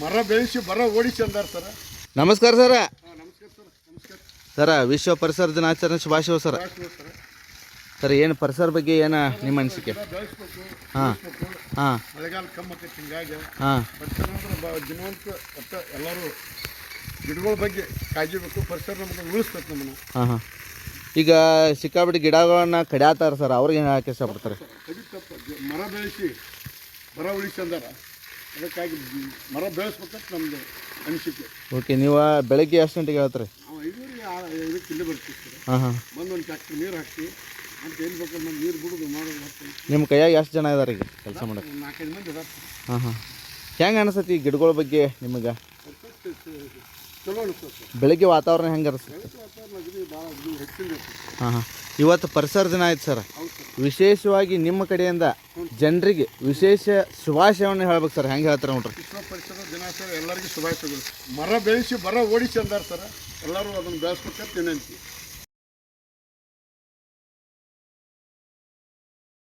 ಮರ ಬೆಳೆಸಿ ಬರ ಓಡಿಸಿ ಅಂದಾರ ಸರ. ನಮಸ್ಕಾರ ಸರ. ನಮಸ್ಕಾರ ಸರ್ ನಮಸ್ಕಾರ. ಸರ ವಿಶ್ವ ಪರಿಸರ ದಿನಾಚರಣೆ ಶುಭಾಶಯ ಸರ. ಸರ್. ಸರ್ ಏನು ಪರಿಸರ ಬಗ್ಗೆ ಏನ ನಿಮ್ಮ ಅನಿಸಿಕೆ? ಬೆಳೆಸ್ಬೇಕು ಹಾಂ ಹಾಂ. ಮಳೆಗಾಲ ಕಮ್ಮಕ್ಕೆ ಹಿಂಗಾಗಿ. ಹಾಂ. ಪರಿಸರ ಅಂದ್ರೆ ದಿನವಂತ ಒಟ್ಟ ಎಲ್ಲರೂ ಗಿಡಗಳ ಬಗ್ಗೆ ಕಾಳಜಿಬೇಕು ಪರಿಸರ ನಮಗೆ ಉಳಿಸ್ಬೇಕು ನಮ್ಮನ್ನು. ಹಾಂ ಹಾಂ. ಈಗ ಸಿಕ್ಕಾಬಿಟ್ಟು ಗಿಡಗಳನ್ನ ಕಡಿಯಾತಾರ ಸರ್ ಅವ್ರಿಗೆ ಏನು ಹೇಳಕ್ಕೆ ಇಷ್ಟಪಡ್ತಾರೆ ಅದು ತಪ್ಪು ಮರ ಬೆಳೆಸಿ ಮರ ಉಳಿಸಿ ಅಂದಾರ. ಅದಕ್ಕಾಗಿ ಮರ ಬೆಳೆಸ್ಬೇಕಂತ ನಮ್ಮದು ಅನಿಸಿಕೆ. ಓಕೆ ನೀವು ಬೆಳಗ್ಗೆ ಎಷ್ಟು ಗಂಟೆಗೆ ಹೇಳ್ತೀರಿ? ನಾವು ಆ- ಐದಕ್ಕೆ ಇಲ್ಲೇ ಬರ್ತೀವಿ ಸರ್ ಹಾಂ ಹಾಂ. ಬಂದು ಒಂದು ಟ್ಯಾಕ್ಟ್ರ್ ನೀರು ಹಾಕಿ ಅಂತ ಏನು ಬೇಕಂದ್ರೆ ನಾವು ನೀರು ಬಿಡೋದು ಮಾಡೋದು ಹಾಕ್ತೀವಿ ನಿಮ್ಮ ಕೈಯಾಗ ಎಷ್ಟು ಜನ ಇದಾರೆ ಈಗ ಕೆಲಸ ಮಾಡೋಕ್ಕೆ? ಒಂದು ನಾಲ್ಕೈದು ಮಂದಿ ಇದಾರೆ. ಹಾಂ ಹಾಂ. ಹೆಂಗೆ ಅನಿಸ್ತೈತಿ ಈ ಗಿಡಗಳ ಬಗ್ಗೆ ನಿಮಗೆ? ಚಲೋ ಅನಿಸ್ತದೆ ಸರ್ ಬೆಳಗ್ಗೆ ವಾತಾವರಣ ಹೆಂಗೆ ಬೆಳಗ್ಗೆ ವಾತಾವರಣ ಭಾಳ ಹೆಚ್ಚಿನ ಇರ್ತದೆ ಹಾಂ ಹಾಂ. ಇವತ್ತು ಪರಿಸರ ದಿನ ಆಯ್ತು ಸರ್. ವಿಶೇಷವಾಗಿ ನಿಮ್ಮ ಕಡೆಯಿಂದ ಜನರಿಗೆ ವಿಶೇಷ ಶುಭಾಶಯವನ್ನು ಹೇಳ್ಬೇಕು ಸರ್. ಹೆಂಗೆ ಹೇಳ್ತಾರೆ ನೋಡ್ರಿ. ವಿಶ್ವ ಪರಿಸರ ದಿನಾಚರಣೆ ಎಲ್ಲರಿಗೂ ಶುಭಾಶಯಗಳು. ಮರ ಬೆಳೆಸಿ, ಮರ ಓಡಿಸಿ ಅಂದಾರ ಸರ್. ಎಲ್ಲರೂ ಅದನ್ನು ಬೆಳೆಸ್ಬೇಕಂತ ವಿನಂತಿ.